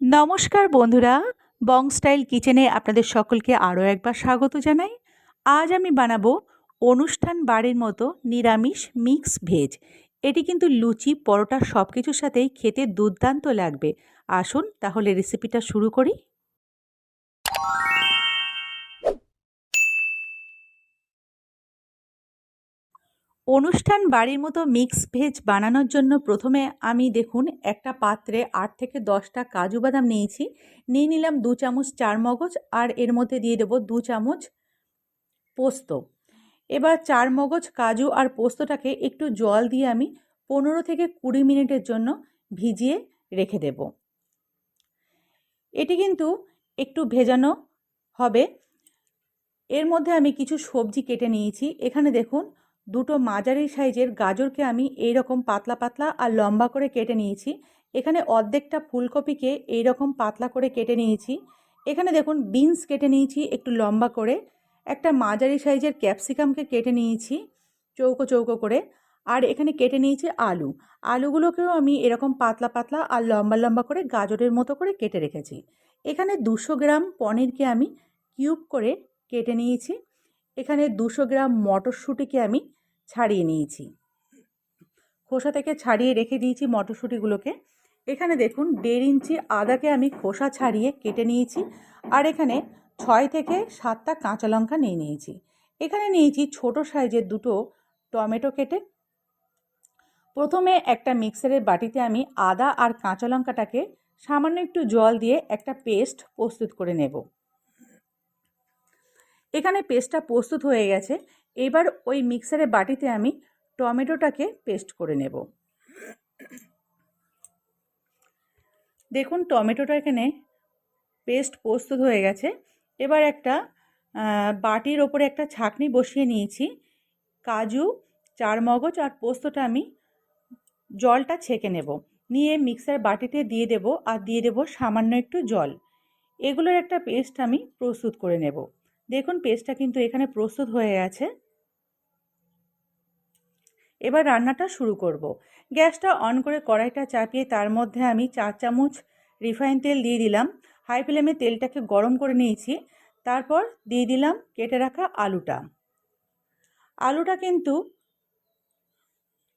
নমস্কার বন্ধুরা, বং স্টাইল কিচেনে আপনাদের সকলকে আরও একবার স্বাগত জানাই। আজ আমি বানাবো অনুষ্ঠান বাড়ির মতো নিরামিষ মিক্স ভেজ। এটি কিন্তু লুচি, পরোটা সব কিছুর সাথেই খেতে দুর্দান্ত লাগবে। আসুন তাহলে রেসিপিটা শুরু করি। অনুষ্ঠান বাড়ির মতো মিক্স ভেজ বানানোর জন্য প্রথমে আমি দেখুন একটা পাত্রে আট থেকে দশটা কাজু বাদাম নিয়েছি। নিয়ে নিলাম দু চামচ চার মগজ আর এর মধ্যে দিয়ে দেবো দু চামচ পোস্ত। এবার চার মগজ কাজু আর পোস্তটাকে একটু জল দিয়ে আমি পনেরো থেকে কুড়ি মিনিটের জন্য ভিজিয়ে রেখে দেব। এটি কিন্তু একটু ভেজানো হবে। এর মধ্যে আমি কিছু সবজি কেটে নিয়েছি। এখানে দেখুন দুটো মাঝারি সাইজের গাজরকে আমি এই রকম পাতলা পাতলা আর লম্বা করে কেটে নিয়েছি। এখানে অর্ধেকটা ফুলকপিকে এই রকম পাতলা করে কেটে নিয়েছি। এখানে দেখুন বিনস কেটে নিয়েছি একটু লম্বা করে। একটা মাঝারি সাইজের ক্যাপসিকামকে কেটে নিয়েছি চৌকো চৌকো করে। আর এখানে কেটে নিয়েছি আলু। আলুগুলোকেও আমি এরকম পাতলা পাতলা আর লম্বা লম্বা করে গাজরের মতো করে কেটে রেখেছি। এখানে দুশো গ্রাম পনিরকে আমি কিউব করে কেটে নিয়েছি। এখানে দুশো গ্রাম মটরশুঁটিকে আমি ছাড়িয়ে নিয়েছি। খোসা থেকে ছাড়িয়ে রেখে দিয়েছি মটরশুঁটিগুলোকে। এখানে দেখুন, দেড় ইঞ্চি আদাকে আমি খোসা ছাড়িয়ে কেটে নিয়েছি আর এখানে ছয় থেকে সাতটা কাঁচা লঙ্কা নিয়ে নিয়েছি। এখানে নিয়েছি ছোট সাইজের দুটো টমেটো কেটে। প্রথমে একটা মিক্সারের বাটিতে আমি আদা আর কাঁচা লঙ্কাটাকে সামান্য একটু জল দিয়ে একটা পেস্ট প্রস্তুত করে নেব। এখানে পেস্টটা প্রস্তুত হয়ে গেছে। এবার ওই মিক্সারের বাটিতে আমি টমেটোটাকে পেস্ট করে নেব। দেখুন টমেটোটা এখানে পেস্ট প্রস্তুত হয়ে গেছে। এবার একটা বাটির ওপরে একটা ছাকনি বসিয়ে নিয়েছি। কাজু চার মগজ আর পোস্তটা আমি জলটা ছেঁকে নেব। নিয়ে মিক্সার বাটিতে দিয়ে দেব আর দিয়ে দেব সামান্য একটু জল। এগুলোর একটা পেস্ট আমি প্রস্তুত করে নেব। দেখুন পেস্টটা কিন্তু এখানে প্রস্তুত হয়ে গেছে। এবার রান্নাটা শুরু করব। গ্যাসটা অন করে কড়াইটা চাপিয়ে তার মধ্যে আমি চার চামচ রিফাইন তেল দিয়ে দিলাম। হাই ফ্লেমে তেলটাকে গরম করে নিয়েছি। তারপর দিয়ে দিলাম কেটে রাখা আলুটা। আলুটা কিন্তু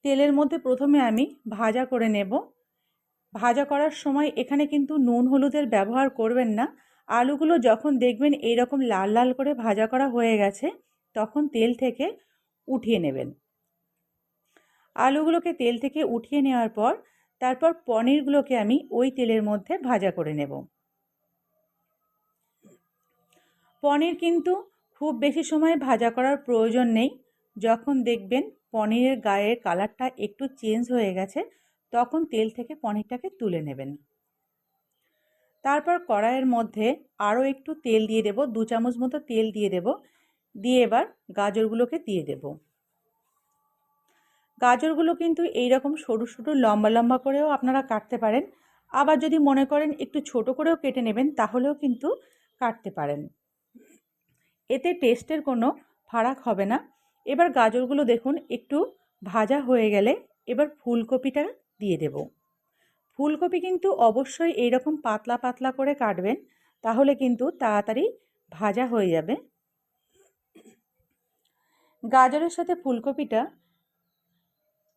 তেলের মধ্যে প্রথমে আমি ভাজা করে নেব। ভাজা করার সময় এখানে কিন্তু নুন হলুদের ব্যবহার করবেন না। আলুগুলো যখন দেখবেন এই রকম লাল লাল করে ভাজা করা হয়ে গেছে, তখন তেল থেকে উঠিয়ে নেবেন। আলুগুলোকে তেল থেকে উঠিয়ে নেওয়ার পর, তারপর পনিরগুলোকে আমি ওই তেলের মধ্যে ভাজা করে নেব। পনির কিন্তু খুব বেশি সময় ভাজা করার প্রয়োজন নেই। যখন দেখবেন পনিরের গায়ের কালারটা একটু চেঞ্জ হয়ে গেছে, তখন তেল থেকে পনিরটাকে তুলে নেবেন। তারপর কড়াইয়ের মধ্যে আরও একটু তেল দিয়ে দেব, দু চামচ মতো তেল দিয়ে দেব। দিয়ে এবার গাজরগুলোকে দিয়ে দেব। গাজরগুলো কিন্তু এই রকম সরু সরু, লম্বা লম্বা করেও আপনারা কাটতে পারেন। আবার যদি মনে করেন একটু ছোট করেও কেটে নেবেন, তাহলেও কিন্তু কাটতে পারেন। এতে টেস্টের কোনো ফারাক হবে না। এবার গাজরগুলো দেখুন, একটু ভাজা হয়ে গেলে এবার ফুলকপিটা দিয়ে দেব। ফুলকপি কিন্তু অবশ্যই এইরকম পাতলা পাতলা করে কাটবেন, তাহলে কিন্তু তাড়াতাড়ি ভাজা হয়ে যাবে। গাজরের সাথে ফুলকপিটা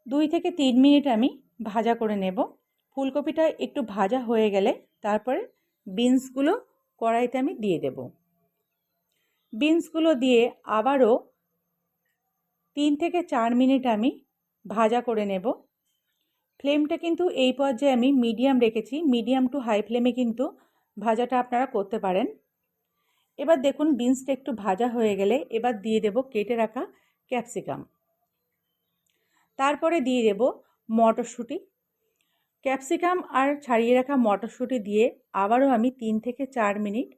দুই থেকে তিন মিনিট আমি ভাজা করে নেব। ফুলকপিটা একটু ভাজা হয়ে গেলে তারপরে বিনসগুলো কড়াইতে আমি দিয়ে দেব। বিনসগুলো দিয়ে আবারও তিন থেকে চার মিনিট আমি ভাজা করে নেব। ফ্লেমটা কিন্তু এই পর্যায়ে আমি মিডিয়াম রেখেছি, মিডিয়াম টু হাই ফ্লেমে কিন্তু ভাজাটা আপনারা করতে পারেন। এবার দেখুন বিনসটা একটু ভাজা হয়ে গেলে এবার দিয়ে দেব কেটে রাখা ক্যাপসিকাম। তারপরে দিয়ে দেব মটরশুঁটি। ক্যাপসিকাম আর ছাড়িয়ে রাখা মটরশুঁটি দিয়ে আবারও আমি তিন থেকে চার মিনিট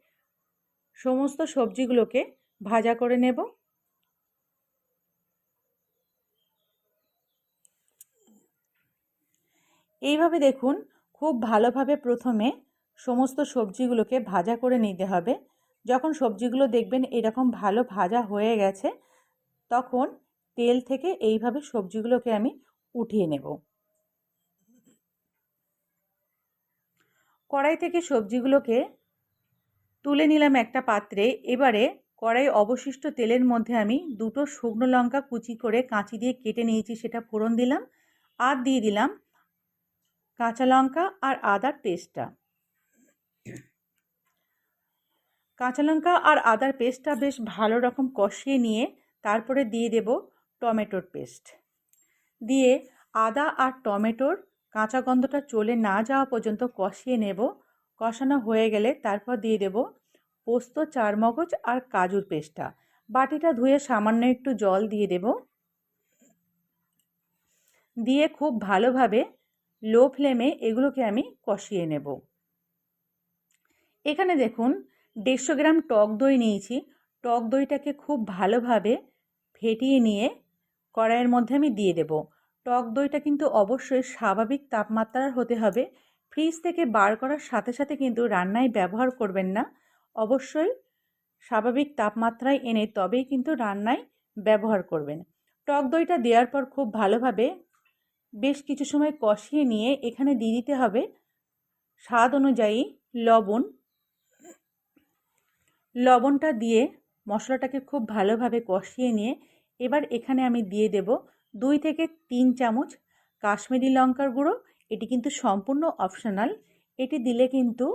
সমস্ত সবজিগুলোকে ভাজা করে নেব। এইভাবে দেখুন, খুব ভালোভাবে প্রথমে সমস্ত সবজিগুলোকে ভাজা করে নিতে হবে। যখন সবজিগুলো দেখবেন এরকম ভালো ভাজা হয়ে গেছে, তখন তেল থেকে এইভাবে সবজিগুলোকে আমি উঠিয়ে নেব। কড়াই থেকে সবজিগুলোকে তুলে নিলাম একটা পাত্রে। এবারে কড়াই অবশিষ্ট তেলের মধ্যে আমি দুটো শুকনো লঙ্কা কুচি করে কাঁচি দিয়ে কেটে নিয়েছি, সেটা ফোড়ন দিলাম আর দিয়ে দিলাম কাঁচা লঙ্কা আর আদার পেস্টটা। কাঁচা লঙ্কা আর আদার পেস্টটা বেশ ভালো রকম কষিয়ে নিয়ে তারপরে দিয়ে দেব টমেটোর পেস্ট। দিয়ে আদা আর টমেটোর কাঁচা গন্ধটা চলে না যাওয়া পর্যন্ত কষিয়ে নেব। কষানো হয়ে গেলে তারপর দিয়ে দেব পোস্ত, চারমগজ আর কাজুর পেস্টটা। বাটিটা ধুয়ে সামান্য একটু জল দিয়ে দেব। দিয়ে খুব ভালোভাবে লো ফ্লেমে এগুলোকে আমি কষিয়ে নেব। এখানে দেখুন দেড়শো গ্রাম টক দই নিয়েছি। টক দইটাকে খুব ভালোভাবে ফেটিয়ে নিয়ে কড়াইয়ের মধ্যে আমি দিয়ে দেব। টক দইটা কিন্তু অবশ্যই স্বাভাবিক তাপমাত্রার হতে হবে। ফ্রিজ থেকে বার করার সাথে সাথে কিন্তু রান্নায় ব্যবহার করবেন না। অবশ্যই স্বাভাবিক তাপমাত্রায় এনে তবেই কিন্তু রান্নায় ব্যবহার করবেন। টক দইটা দেওয়ার পর খুব ভালোভাবে বেশ কিছু সময় কষিয়ে নিয়ে এখানে দিয়ে দিতে হবে স্বাদ অনুযায়ী লবণ। লবণটা দিয়ে মশলাটাকে খুব ভালোভাবে কষিয়ে নিয়ে এবার এখানে আমি দিয়ে দেব দুই থেকে তিন চামচ কাশ্মীরি লঙ্কার গুঁড়ো। এটি কিন্তু সম্পূর্ণ অপশনাল এটি দিলে কিন্তু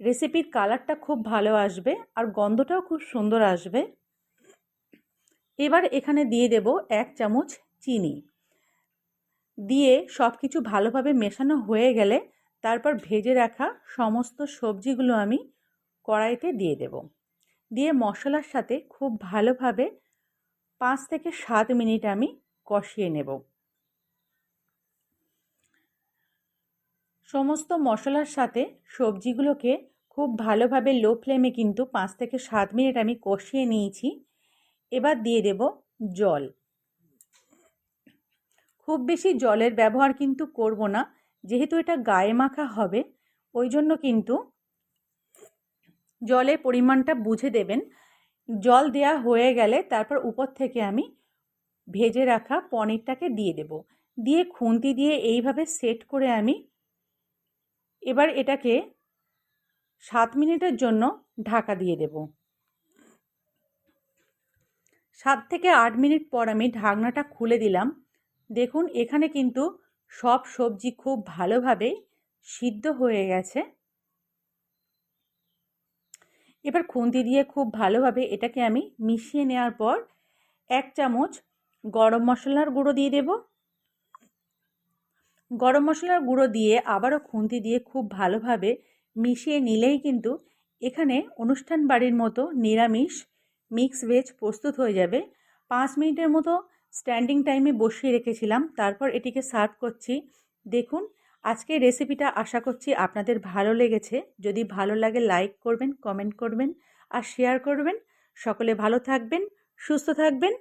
রেসিপির কালারটা খুব ভালো আসবে আর গন্ধটাও খুব সুন্দর আসবে। এবার এখানে দিয়ে দেব এক চামচ চিনি। দিয়ে সব কিছু ভালোভাবে মেশানো হয়ে গেলে তারপর ভেজে রাখা সমস্ত সবজিগুলো আমি কড়াইতে দিয়ে দেব। দিয়ে মশলার সাথে খুব ভালোভাবে পাঁচ থেকে সাত মিনিট আমি কষিয়ে নেব। সমস্ত মশলার সাথে সবজিগুলোকে খুব ভালোভাবে লো ফ্লেমে কিন্তু পাঁচ থেকে সাত মিনিট আমি কষিয়ে নিয়েছি। এবার দিয়ে দেব জল। খুব বেশি জলের ব্যবহার কিন্তু করব না, যেহেতু এটা গায়ে মাখা হবে, ওই জন্য কিন্তু জলের পরিমাণটা বুঝে দেবেন। জল দেয়া হয়ে গেলে তারপর উপর থেকে আমি ভেজে রাখা পনিরটাকে দিয়ে দেব। দিয়ে খুন্তি দিয়ে এইভাবে সেট করে আমি এবার এটাকে সাত মিনিটের জন্য ঢাকা দিয়ে দেব। সাত থেকে আট মিনিট পর আমি ঢাকনাটা খুলে দিলাম। দেখুন, এখানে কিন্তু সব সবজি খুব ভালোভাবে সিদ্ধ হয়ে গেছে। এবার খুন্তি দিয়ে খুব ভালোভাবে এটাকে আমি মিশিয়ে নেওয়ার পর এক চামচ গরম মশলার গুঁড়ো দিয়ে দেব। গরম মশলার গুঁড়ো দিয়ে আবারও খুন্তি দিয়ে খুব ভালোভাবে মিশিয়ে নিলেই কিন্তু এখানে অনুষ্ঠান বাড়ির মতো নিরামিষ মিক্স ভেজ প্রস্তুত হয়ে যাবে। পাঁচ মিনিটের মতো স্ট্যান্ডিং টাইমে বসিয়ে রেখেছিলাম, তারপর এটিকে সার্ভ করছি। দেখুন আজকের রেসিপিটা আশা করছি আপনাদের ভালো লেগেছে। যদি ভালো লাগে লাইক করবেন কমেন্ট করবেন আর শেয়ার করবেন। সকলে ভালো থাকবেন, সুস্থ থাকবেন।